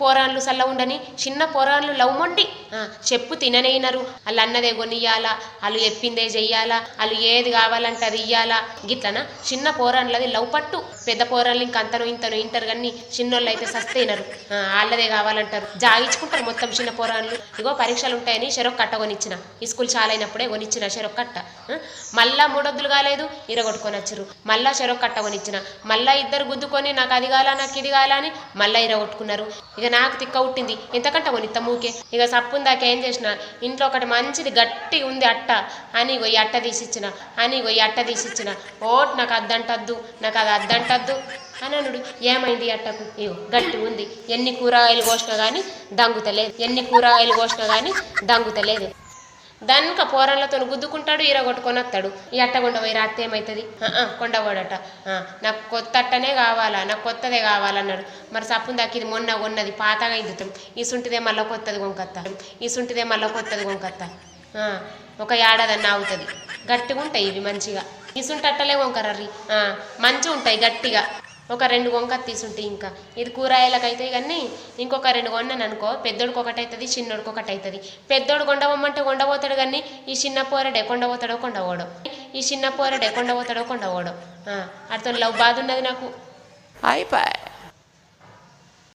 పోరాన్లు సల్ల ఉండని చిన్న పోరాన్లు లవ్ మొండి చెప్పు తిననేనరు. వాళ్ళు అన్నదే కొనియాలా వాళ్ళు చెప్పిందే చెయ్యాలా? వాళ్ళు ఏది కావాలంటే అది ఇయ్యాలా? గిట్లనా? చిన్న పోరాన్లది లవ్ పట్టు. పెద్ద పోరాళ్ళు ఇంక అంతను ఇంతను ఇంటారు కానీ చిన్నోళ్ళు అయితే సస్తేనరు వాళ్ళదే కావాలంటారు. జాగించుకుంటారు మొత్తం చిన్న పోరాన్లు. ఇగో పరీక్షలు ఉంటాయని చెరొక్క కట్ట కొనిచ్చిన. ఈ స్కూల్ చాలైనప్పుడే కొనిచ్చిన చెరొక్క కట్ట మళ్ళా మూడొద్దులు కాలేదు ఇరగొట్టుకొని వచ్చారు మళ్ళా చెరొక్క కట్ట కొనిచ్చిన. మళ్ళా ఇద్దరు గుద్దుకొని నాకు అది కాలా నాకు ఇది కాలా అని మళ్ళా ఇరగొట్టుకున్నారు. ఇక నాకు తిక్క ఉట్టింది ఎంతకంట కొనిత్తా మూకే. ఇక సప్పున్ దాకా ఏం చేసిన ఇంట్లో ఒకటి మంచిది గట్టి ఉంది అట్ట. అని పోయి అట్ట తీసిచ్చిన అని పోయి అట్ట తీసిచ్చిన. ఓట్ నాకు అద్దంటద్దు నాకు అది అద్దంటద్దు. అని అనుడు ఏమైంది అట్టకు? ఇగో గట్టి ఉంది. ఎన్ని కూరగాయలు కోసినా కానీ దంగుతలేదు. ఎన్ని కూరగాయలు కోసినా కానీ దంగుతలేదు. దానిక పోరన్లతో గుద్దుకుంటాడు ఈరగొట్టుకొని వస్తాడు ఈ అట్ట కొండ పోయి రాత్రి ఏమవుతుంది కొండవాడట నాకు కొత్త అట్టనే కావాలా నాకు కొత్తదే కావాలన్నాడు. మరి సప్పున్ దాకా ఇది మొన్న ఉన్నది పాతగా ఇద్దుతాం. ఈ సుంటిదే మళ్ళీ కొత్తది కొనుకొత్తా. ఈ సుంటిదే మళ్ళీ కొత్తది కొనుకొత్తా. ఒక ఏడాదన్న అవుతుంది. గట్టిగా ఉంటాయి ఇవి మంచిగా. ఈ సుంటి అట్టలే కొనుకర్రీ మంచిగా ఉంటాయి గట్టిగా. ఒక రెండు వంక తీసుంటే ఇంకా. ఇది కూరగాయలకు అవుతాయి కానీ ఇంకొక రెండు కొన్నాను అనుకో పెద్దోడికి ఒకటి అవుతుంది చిన్నోడికి ఒకటి అవుతుంది పెద్దోడు కొండవమ్మంటే కొండపోతాడు కానీ ఈ చిన్న పోరడే కొండపోతాడో కొండపోడో ఈ చిన్న పోరడే కొండపోతాడో కొండపోడో అర్థం లవ్ బాధ ఉన్నది నాకు. అయిపోయి.